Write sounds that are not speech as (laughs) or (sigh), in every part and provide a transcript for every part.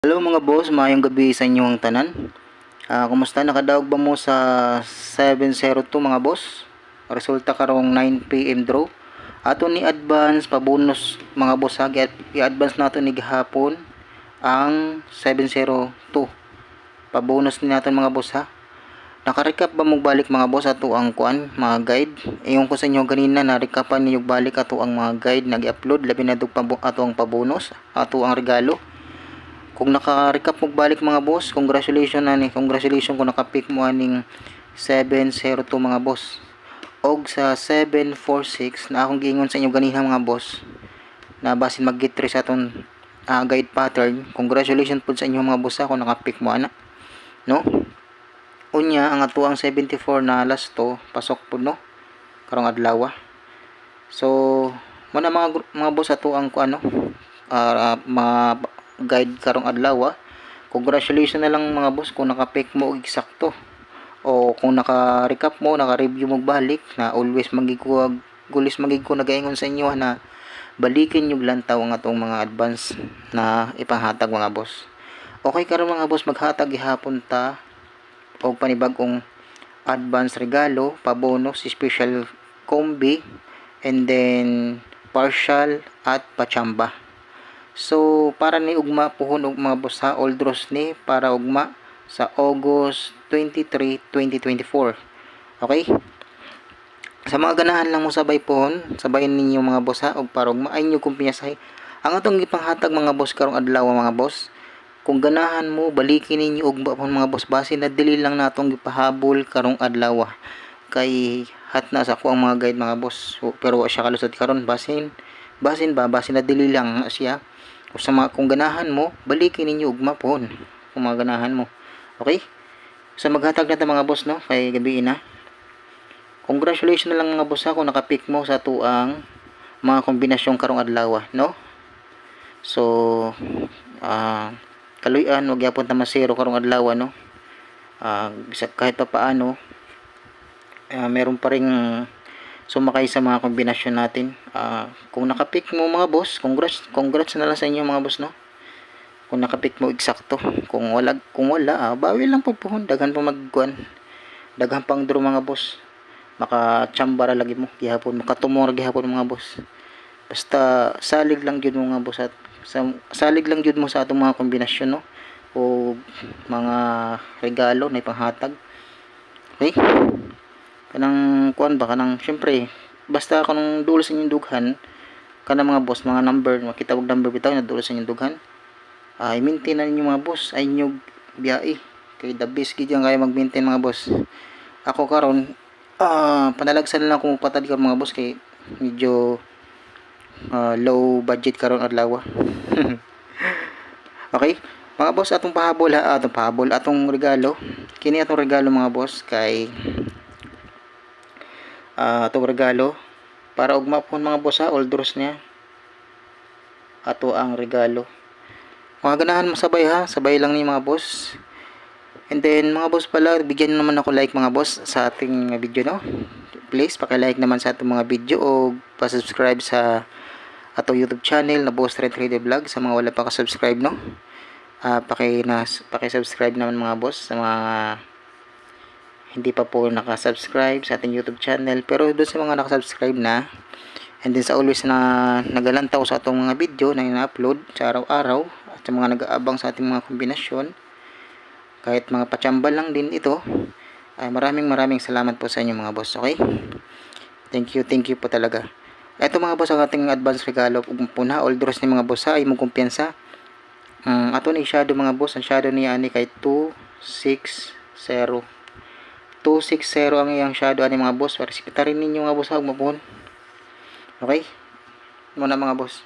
Hello mga boss, maayong gabi sa inyong tanan. Ah, kumusta nakadaog ba mo sa 702 mga boss? Resulta karong 9 PM draw. Ato ni advance pabonus mga boss ha, i-advance nato ni gihapon ang 702. Pabonus ni natin mga boss ha. Nakarecap ba mo balik mga boss ato ang kuan, mga guide? Iyon ko sa inyo ganina na recapan niyo balik ato ang mga guide nag-upload labi na dug ato ang pabonus, ato ang regalo. Kung naka-recap mo balik mga boss, congratulations na ni. Congratulations kung naka-pick mo aning 702 mga boss. Og sa 746 na akong giingon sa inyo ganina mga boss na basin mag-get sa atong ah, guide pattern. Congratulations po sa inyo mga boss kung naka-pick mo ana. No? Unya ang atuang 74 na last to pasok po no. Karong adlaw. ah. So, muna mga gru- mga boss ato ang ano ah, mga guide karong adlaw. ah. Congratulations na lang mga boss kung naka-pick mo eksakto. O kung naka-recap mo, naka-review mo balik na always magigko gulis magigko nagaingon sa inyo na balikin yung lantaw ang atong mga advance na ipanghatag mga boss. Okay karon mga boss maghatag gihapon ta og panibagong advance regalo, pabonus, special combi, and then partial at pachamba. So, para ni ugma puhon og mga boss ha, all draws ni para ugma sa August 23, 2024. Okay? Sa mga ganahan lang mo sabay pohon, sabayan ninyo mga boss ha, og para ugma ay inyo kumpiyansahay. Ang atong gipanghatag mga boss karong adlaw mga boss, kung ganahan mo balikin ninyo og ba mga boss. Base na dili lang natong gipahabol karong adlaw kay hat na sa ako ang mga guide mga boss. Pero wa siya kalusot karon. Basin basin ba? Basin na dili lang siya kung sa mga kung ganahan mo balikin ninyo ugma pohon kung mga ganahan mo. Okay? Sa maghatag na ta mga boss no? Kay gabi na congratulations na lang mga boss ha kung nakapick mo sa tuang mga kombinasyon karong adlaw no? So ah kaluyan wag yapon ta masero karong adlaw no? Bisa kahit pa paano ah, meron pa ring sumakay sa mga kombinasyon natin. Ah, kung nakapick mo mga boss congrats congrats na lang sa inyo mga boss no? Kung nakapick mo eksakto. Kung wala kung wala ah, bawi lang po daghan pa magkuan. Daghan pang draw mga boss. Maka chambara lagi mo gihapon. Makatumor gihapon mga boss. Basta salig lang jud mga boss at sa, salig lang jud mo sa atong mga kombinasyon no? O mga regalo na ipanghatag. Okay kanang kuan ba kanang syempre basta kanang dulo sa inyong dughan kanang mga boss mga number makita og number bitaw na dulo sa inyong dughan ay maintain na ninyo mga boss ay inyong biyai kay the best gid yan kaya mag-maintain mga boss. Ako karon ah panalagsan na lang kung patad karon mga boss kay medyo ah, low budget karon adlaw (laughs) okay? Mga boss atong pahabol ha atong pahabol atong regalo. Kini atong regalo mga boss kay ah, atong regalo. Para ugma po mga boss ha all draws niya. Ato ang regalo. Mga ganahan mo sabay ha. Sabay lang ni mga boss. And then mga boss pala bigyan naman ako like mga boss sa ating video no? Please paki-like naman sa atong mga video o pa-subscribe sa ato YouTube channel na Boss Trend 3D Vlog sa mga wala pa ka-subscribe no? Ah paki na paki-subscribe naman mga boss sa mga hindi pa po nakasubscribe sa ating YouTube channel. Pero doon sa mga nakasubscribe na and then sa always na nagalantaw sa atong mga video na ina-upload sa araw-araw at sa mga nag-aabang sa ating mga kombinasyon kahit mga patsamba lang din ito ay maraming maraming salamat po sa inyo mga boss okay? Thank you thank you po talaga. Ito mga boss ang ating advance regalo ug puna all draws ni mga boss ay mong kumpiyansa um, ato ni shadow mga boss ang shadow niya ani kay 260 260 ang iyang shadow ani mga boss resipitarin ninyo mga boss ha ug mapuhon okay muna mga boss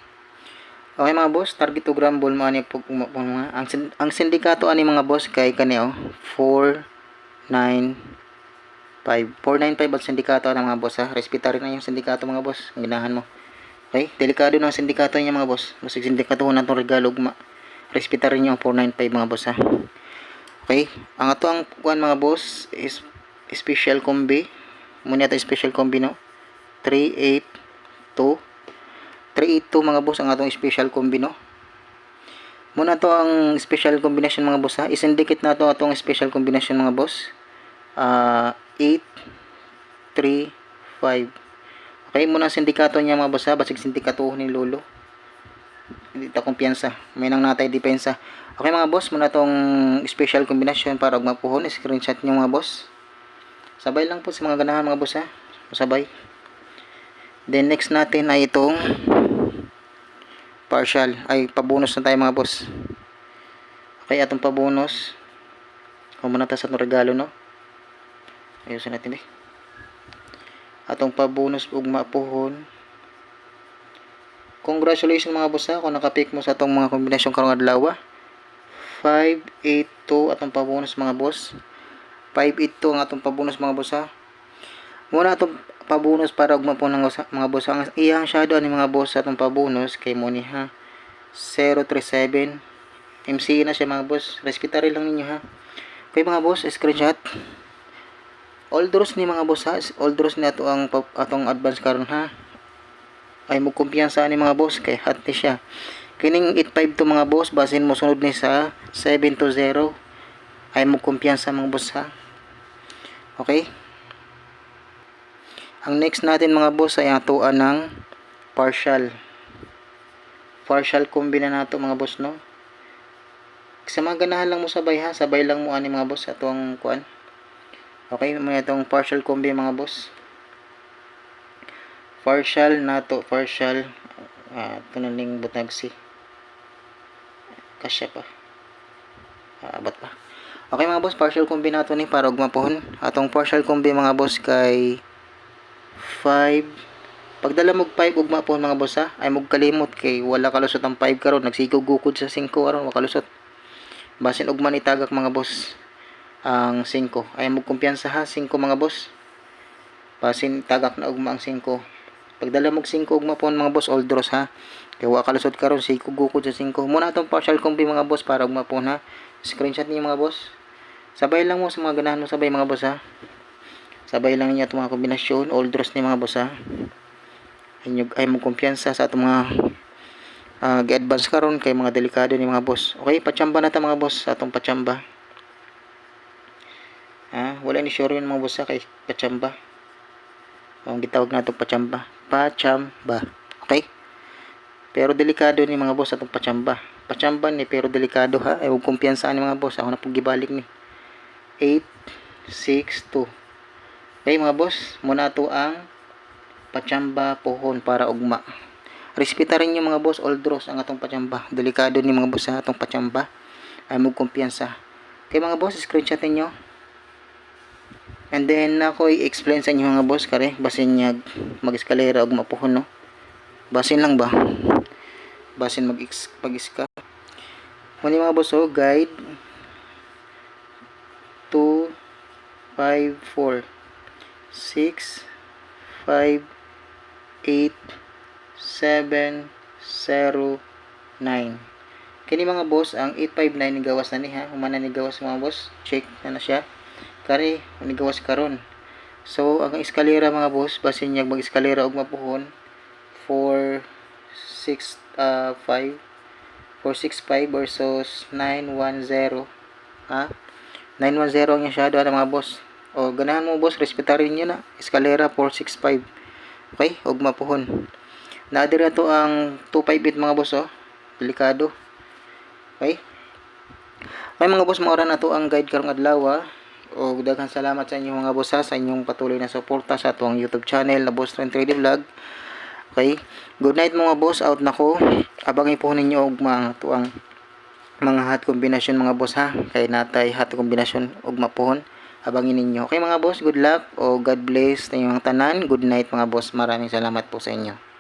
Okay mga boss, target to grumble mo ani pag umapon mga ang ang sindikato ani mga boss kay kani oh 495 495 ang sindikato ng mga boss ha. Respetarin na yung sindikato mga boss. Ang ginahan mo. Okay? Delikado ang sindikato niya mga boss. Basta sindikato na itong regalo ugma. Respetarin niyo ang 495 mga boss ha. Okay? Ang ato ang kuan mga boss is special combi. Muna ito special combi no. 382 382 mga boss ang atong special combi no Muna to ang special combination mga boss ha. Isindikit na to atong special combination mga boss. Ah, 8 3 5. Okay, muna sindikato niya mga boss ha. Basig sindikato ni lolo. Ta kumpiyansa. May nang natay depensa. Okay mga boss, muna tong special combination para og mapuhon. Screenshot niyo mga boss. Sabay lang po sa mga ganahan mga boss ha. Sabay. Then next natin ay itong partial. Ay pabonus na tayo mga boss. Okay, atong pabonus. Kung muna tayo sa atong regalo no. Ayusin natin eh. Atong pabonus ug mapuhon. Congratulations mga boss ha kung nakapick mo sa atong mga kombinasyon karong adlaw. 582 atong pabonus mga boss. 582 ang atong pabonus mga boss ha. Muna atong pabonus para ugma po ng mga boss. Ang iyang shadow ni mga boss atong pabonus kay mo ha. 037 MC na siya mga boss. Respetary lang ninyo ha. Okay mga boss, screenshot. All draws ni mga boss ha. All draws ni ato ang atong advance karon ha. Ay mo kumpiyansa ni mga boss kay hot ni siya. Kining 85 to mga boss, basin mo sunod ni sa 7 to 0. Ay mo kumpiyansa mga boss ha. Okay? Ang next natin mga boss ay atuan ng partial. Partial combi na nato mga boss no. Sa mga ganahan lang mo sabay ha, sabay lang mo ani mga boss atong kuan. Okay, may itong partial combi mga boss. Partial nato, partial ah tunaling butag si. Kasya pa. Ah, abot pa. Okay mga boss, partial combi nato ni para ug mapuhon. Atong partial combi mga boss kay 5 Pagdala mo 5 ug mapuhon mga boss ha, ay mog kalimot kay wala kalusot ang 5 karon, nagsigugukod sa 5 aron wa kalusot. Basin ug man itagak mga boss ang 5. Ay mog kumpiyansa ha 5 mga boss. Basin tagak na ugma ang 5. Pagdala mo 5 ug mapuhon mga boss, all draws ha. Kay wa kalusot karon sigugukod sa 5. Muna atong partial combi mga boss para ug mapuhon ha. Screenshot niyo mga boss. Sabay lang mo sa mga ganahan mo sabay mga boss ha. Sabay lang niya itong mga kombinasyon, all draws ni mga boss ha. Inyog ay mo kumpiyansa sa atong mga uh, advance karon kay mga delikado ni mga boss. Okay, pachamba na ta mga boss sa atong pachamba. Ha, wala ni sure yun mga boss ha, kay pachamba. Ang gitawag na itong pachamba. Pachamba. Okay? Pero delikado ni mga boss atong pachamba. Pachamba ni pero delikado ha. Ay huwag kumpiyansa ni mga boss. Ako na pong gibalik ni. 8, 6, 2. Okay mga boss, muna to ang pachamba pohon para ugma. Respeta rin yung mga boss all draws ang atong pachamba. Delikado ni mga boss sa atong pachamba. Ay mo kumpiyansa. Okay mga boss, screenshot niyo. And then ako i-explain sa inyo mga boss kare basin niya mag-eskalera og mapuhon no. Basin lang ba? Basin mag pag-iska. Mga boss oh, guide 2 5 4 6 5 8 7 0 9 Kini mga boss, ang 859 ni gawas na ni ha. Humana ni gawas mga boss. Check na na siya. Kari, ni gawas karon. So, ang eskalera mga boss, basin niya mag-eskalera og mapuhon 4 6 uh, 5 465 versus 910 ha? 910 ang yung shadow ano mga boss. O ganahan mo boss. Respetarin nyo na. Eskalera 465 okay? Og mapuhon. Naadira to ang 258 mga boss oh. Delikado. Okay? May mga boss maura na to ang guide karong adlaw o daghang salamat sa inyong mga boss ha, sa inyong patuloy na suporta sa atong YouTube channel na Boss Trend 3D Vlog okay. Good night mga boss. Out na ko. Abangin po ninyo og mga tuang mga hot kombinasyon mga boss ha? Kay natay hot kombinasyon og mapuhon abangin ninyo. Okay mga boss. Good luck. O God bless. Sa inyong tanan. Good night mga boss. Maraming salamat po sa inyo